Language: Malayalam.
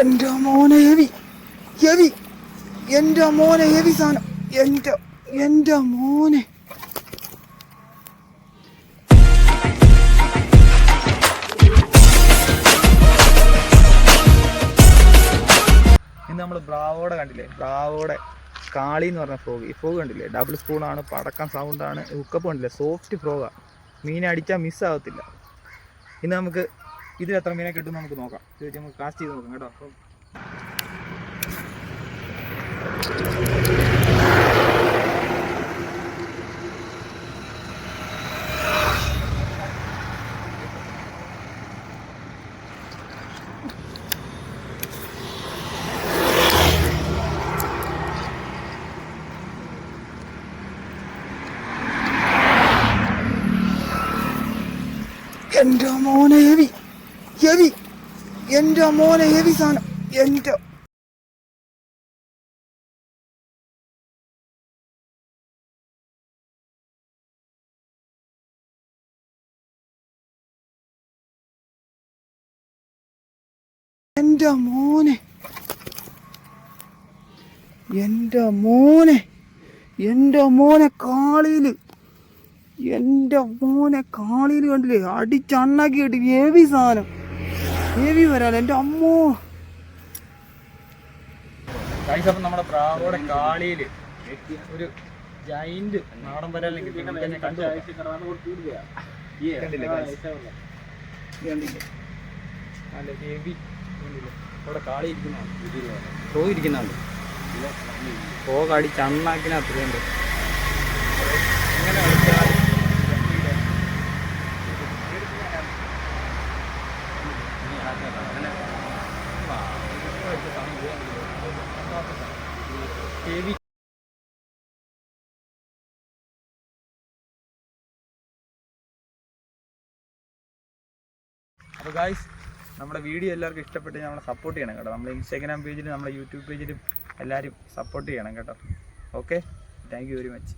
എന്റെ മോനെ ഹെവി ഹെവി എന്റെ മോനെ ഹെവി സാധനം എന്റെ എന്റെ മോനെ. ഇന്ന് നമ്മൾ ബ്രാവോടെ കണ്ടില്ലേ? ബ്രാവോടെ കാളി എന്ന് പറഞ്ഞ ഫ്രോഗ് ഈ ഫ്രോഗ് കണ്ടില്ലേ? ഡബിൾ സ്പൂണാണ് പടക്കം സൗണ്ടാണ് ഹുക്കപ്പ് കണ്ടില്ലേ? സോഫ്റ്റ് ഫ്രോഗാണ് മീൻ അടിച്ചാൽ മിസ്സാകത്തില്ല ഇന്ന് നമുക്ക് ഇതിൽ എത്ര മീനെ കിട്ടും നമുക്ക് നോക്കാം. ഇത് നമുക്ക് കാസ്റ്റ് ചെയ്ത് നോക്കാം കേട്ടോ. അപ്പം എന്റെ മോനെ എന്റെ മോനെ ഹെവി സാധനം. എന്റെ എന്റെ മോനെ. എന്റെ മോനെ. എന്റെ മോനെ കാളിയിൽ. എന്റെ മോനെ കാളിയിൽ കണ്ടില്ലേ? അടിച്ചണ്ണാക്കി കിട്ടി ഹെവി സാധനം. ഹെവി വരാൻ എന്റെ അമ്മോ. അപ്പം നമ്മുടെ പ്രാവോടെ കാളിയിൽ ഒരു ജൈന്റ് നാടൻ വരാൻ? നല്ല ഹെവി? അവിടെ കാളി ഇരിക്കുന്നതാണ് പ്രോ ഇരിക്കുന്നതാണ് പ്രോ അപ്പോൾ ഗായ്സ് നമ്മുടെ വീഡിയോ എല്ലാവർക്കും ഇഷ്ടപ്പെട്ട് നമ്മളെ സപ്പോർട്ട് ചെയ്യണം കേട്ടോ. നമ്മുടെ ഇൻസ്റ്റാഗ്രാം പേജിലും നമ്മുടെ യൂട്യൂബ് പേജിലും എല്ലാവരും സപ്പോർട്ട് ചെയ്യണം കേട്ടോ. Okay thank very much